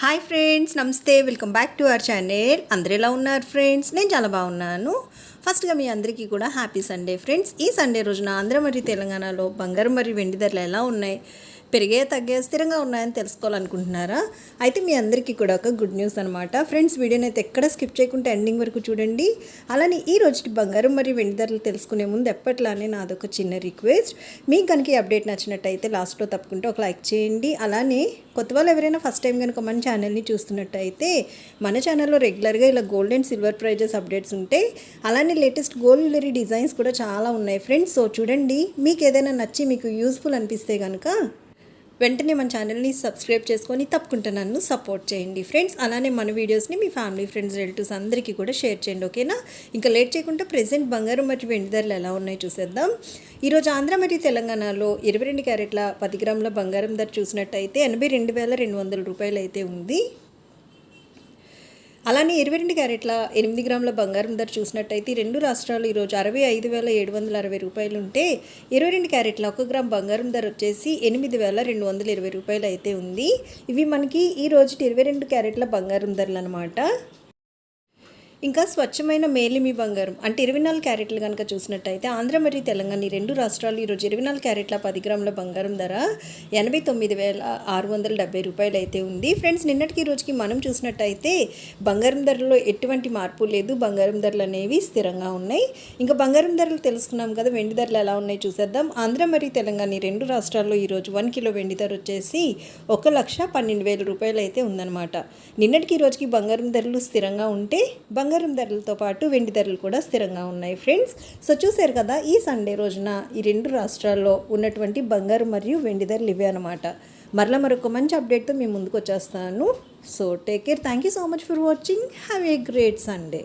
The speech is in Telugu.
హాయ్ ఫ్రెండ్స్ నమస్తే. Welcome back to our channel అందరు ఎలా ఉన్నారు ఫ్రెండ్స్ నేను చాలా బాగున్నాను. ఫస్ట్గా మీ అందరికీ కూడా హ్యాపీ సండే ఫ్రెండ్స్ ఈ సండే రోజున ఆంధ్ర మరియు తెలంగాణలో బంగారం మరియు వెండి ధరలు ఎలా ఉన్నాయి? పెరిగే తగ్గే స్థిరంగా ఉన్నాయని తెలుసుకోవాలనుకుంటున్నారా? అయితే మీ అందరికీ కూడా ఒక గుడ్ న్యూస్ అనమాట ఫ్రెండ్స్ వీడియోని అయితే ఎక్కడ స్కిప్ చేయకుండా ఎండింగ్ వరకు చూడండి. అలానే ఈ రోజుకి బంగారం మరియు వెండి ధరలు తెలుసుకునే ముందు ఎప్పట్లానే నాదొక చిన్న రిక్వెస్ట్. మీకు కనుక ఈ అప్డేట్ నచ్చినట్టయితే లాస్ట్లో తప్పకుండా ఒక లైక్ చేయండి. అలానే కొత్త వాళ్ళు ఎవరైనా ఫస్ట్ టైం కనుక మన ఛానల్ని చూస్తున్నట్టయితే మన ఛానల్లో రెగ్యులర్గా ఇలా gold and silver prizes updates ఉంటాయి అలానే లేటెస్ట్ గోల్డ్ జ్యువెలరీ డిజైన్స్ కూడా చాలా ఉన్నాయి ఫ్రెండ్స్. సో చూడండి. మీకు ఏదైనా నచ్చి మీకు యూస్ఫుల్ అనిపిస్తే కనుక వెంటనే మన ఛానల్ని సబ్స్క్రైబ్ చేసుకొని తప్పకుండా నన్ను సపోర్ట్ చేయండి. ఫ్రెండ్స్ అలానే మన వీడియోస్ని మీ ఫ్యామిలీ ఫ్రెండ్స్ రిలేటివ్స్ అందరికీ కూడా షేర్ చేయండి ఓకేనా? ఇంకా లేట్ చేయకుండా ప్రజెంట్ బంగారం మరియు వెండి ధరలు ఎలా ఉన్నాయో చూసేద్దాం. ఈరోజు ఆంధ్ర మరియు తెలంగాణలో ఇరవై రెండు క్యారెట్ల పది గ్రాముల బంగారం ధర చూసినట్టయితే ఎనభై రెండు వేల రెండు వందల రూపాయలు అయితే ఉంది. అలానే ఇరవై రెండు క్యారెట్ల ఎనిమిది గ్రాముల బంగారం ధర చూసినట్టయితే రెండు రాష్ట్రాలు ఈరోజు అరవై ఐదు వేల ఏడు వందల అరవై రూపాయలు ఉంటే ఇరవై రెండు క్యారెట్ల ఒక గ్రామ్ బంగారం ధర వచ్చేసి ఎనిమిది వేల రెండు వందల ఇరవై రూపాయలు అయితే ఉంది. ఇవి మనకి ఈ రోజు ఇరవై రెండు క్యారెట్ల బంగారం ధరలు అనమాట ఇంకా స్వచ్ఛమైన మేలిమి బంగారం. అంటే ఇరవై నాలుగు క్యారెట్లు కనుక చూసినట్టయితే ఆంధ్ర మరియు తెలంగాణ ఈ రెండు రాష్ట్రాలు ఈరోజు ఇరవై నాలుగు క్యారెట్ల పది గ్రాముల బంగారం ధర ఎనభై తొమ్మిది వేల ఆరు వందల డెబ్బై రూపాయలు అయితే ఉంది. ఫ్రెండ్స్ నిన్నటికి ఈ రోజుకి మనం చూసినట్టయితే బంగారం ధరలో ఎటువంటి మార్పు లేదు. బంగారం ధరలు అనేవి స్థిరంగా ఉన్నాయి. ఇంకా బంగారం ధరలు తెలుసుకున్నాం కదా వెండి ధరలు ఎలా ఉన్నాయి చూసేద్దాం. ఆంధ్ర మరియు తెలంగాణ ఈ రెండు రాష్ట్రాల్లో ఈరోజు వన్ కిలో వెండి ధర వచ్చేసి ఒక లక్ష పన్నెండు వేల రూపాయలు అయితే ఉందన్నమాట. నిన్నటికి ఈ రోజుకి బంగారం ధరలు స్థిరంగా ఉంటే బంగారం ధరలతో పాటు వెండి ధరలు కూడా స్థిరంగా ఉన్నాయి ఫ్రెండ్స్. సో చూసారు కదా ఈ సండే రోజున ఈ రెండు రాష్ట్రాల్లో ఉన్నటువంటి బంగారం మరియు వెండి ధరలు ఇవే అనమాట మరలా మరొక మంచి అప్డేట్తో మేము ముందుకు వచ్చేస్తాను. So take care thank you so much for watching have a great Sunday